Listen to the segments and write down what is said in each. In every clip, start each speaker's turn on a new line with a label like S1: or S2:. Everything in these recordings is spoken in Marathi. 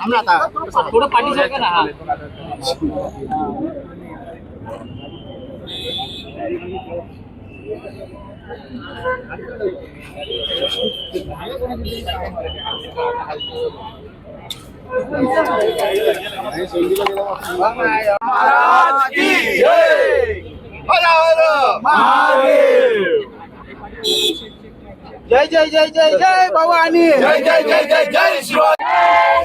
S1: थांब ना आता
S2: थोडं पाठी सरका ना हा
S1: महाराज की जय हर हर महादेव जय जय जय जय जय भवानी जय जय जय जय जय शिवाजी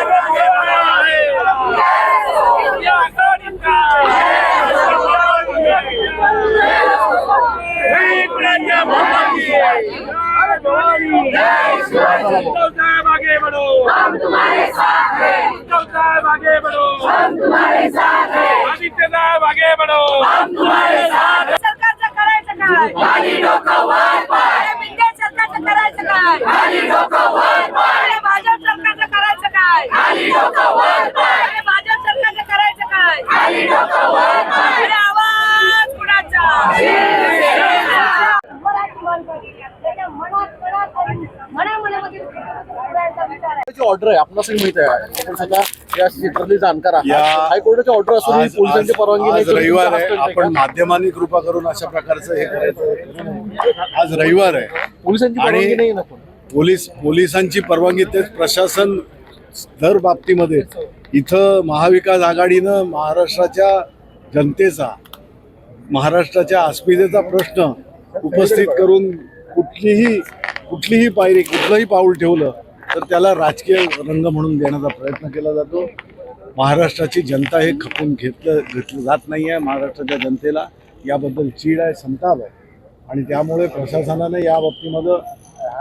S3: आगे बढ़ो हम तुम्हारे साथ हैं आगे बढ़ो हम तुम्हारे साथ हैं आदित्य साहब आगे बढ़ो हम तुम्हारे साथ
S4: सरकारचं करायचं काय
S3: खाली डोकं वर पाय.
S4: विंध्य सरकारचं करायचं काय
S3: खाली डोकं वर पाय.
S4: भाजप सरकारचं करायचं काय?
S3: खाली डोकं वर पाय
S4: अरे भाजप सरकारचं करायचं काय
S3: खाली डोकं वर पाय
S4: अरे आवाज कुणाचा मराठी माणसाची त्याच्या मनात मनात आणि मनामनामध्ये उडायचा विचार आहे.
S5: ची ऑर्डर आहे आपल्याला माहीत आहे. आपण सगळ्या या क्षेत्रातले जाणकार आहात.
S6: या-
S5: हायकोर्टाची ऑर्डर असून
S6: आज
S5: पोलिसांची परवानगी नाही
S6: आज रविवार आहे. आपण? माध्यमांनी कृपा करून अशा प्रकारचं हे करायचं आज रविवार आहे.
S5: पोलिसांची
S6: आणि-
S5: परवानगी नाही ना पण
S6: पोलीस पोलिसांची परवानगी तेच प्रशासन दर बाबतीमध्ये. इथं महाविकास आघाडीनं महाराष्ट्राच्या जनतेचा महाराष्ट्राच्या अस्मितेचा प्रश्न उपस्थित करून कुठलीही कुठलीही पायरी कुठलंही पाऊल ठेवलं तर त्याला राजकीय रंग म्हणून देण्याचा प्रयत्न केला जातो. महाराष्ट्राची जनता हे खपून घेतलं घेतलं जात नाही आहे महाराष्ट्राच्या जनतेला याबद्दल चीड आहे संताप आहे. आणि त्यामुळे प्रशासनाने या बाबतीमध्ये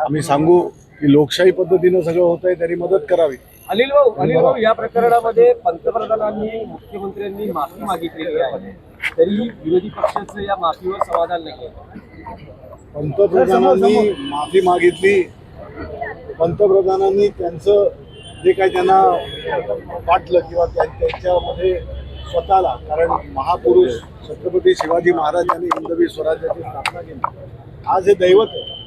S6: आम्ही सांगू की लोकशाही पद्धतीनं सगळं होत आहे तरी मदत करावी.
S2: अनिल भाऊ अनिल भाऊ या प्रकरणामध्ये पंतप्रधानांनी मुख्यमंत्र्यांनी माफी मागितलेली आहे. तरी विरोधी पक्षाचं या माफीवर समाधान नाही
S6: पंतप्रधानांनी माफी मागितली. पंतप्रधानांनी त्यांचं जे काही त्यांना वाटलं किंवा त्या- त्यांच्यामध्ये स्वतःला कारण महापुरुष छत्रपती शिवाजी महाराज यांनी हिंदवी स्वराज्याची स्थापना केली. आज हे दैवत आहे.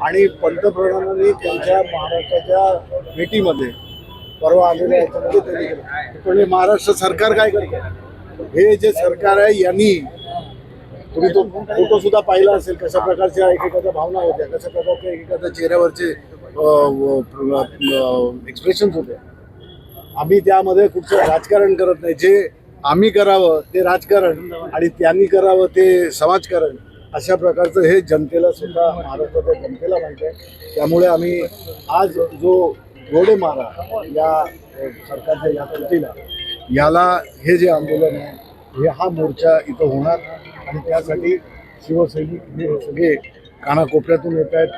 S6: आणि पंतप्रधानांनी त्यांच्या महाराष्ट्राच्या भेटीमध्ये परवा आलेल्या याच्यामध्ये त्यांनी केलं. पण हे महाराष्ट्र सरकार काय करतं? हे जे सरकार आहे यांनी तुम्ही तो फोटो सुद्धा पाहिला असेल कशा प्रकारच्या एकेकाच्या भावना होत्या कशा प्रकारच्या एकेकाच्या चेहऱ्यावरचे एक्सप्रेशन होते. आम्ही त्यामध्ये कुठचं राजकारण करत नाही. जे आम्ही करावं ते राजकारण आणि त्यांनी करावं ते समाजकारण. अशा प्रकारचं हे जनतेला सुद्धा महाराष्ट्राच्या जनतेला माहिती आहे. त्यामुळे आम्ही आज जो गोडे मारा या सरकारच्या या कृतीला याला हे जे आंदोलन आहे हे हा मोर्चा इथं होणार. आणि त्यासाठी शिवसैनिक हे सगळे कानाकोपऱ्यातून येत आहेत.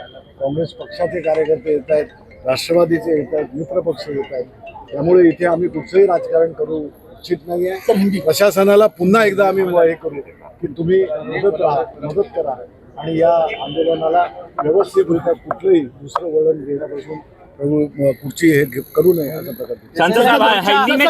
S6: काँग्रेस पक्षाचे कार्यकर्ते येत आहेत राष्ट्रवादीचे येत आहेत मित्रपक्ष येत आहेत. त्यामुळे इथे आम्ही कुठचंही राजकारण करू इच्छित नाही आहे प्रशासनाला पुन्हा एकदा आम्ही हे करू की तुम्ही मदत राहा मदत करा. आणि या आंदोलनाला व्यवस्थितरित्या कुठलंही दुसरं वळण घेण्यापासून पुढची हे करू नये अशा प्रकारची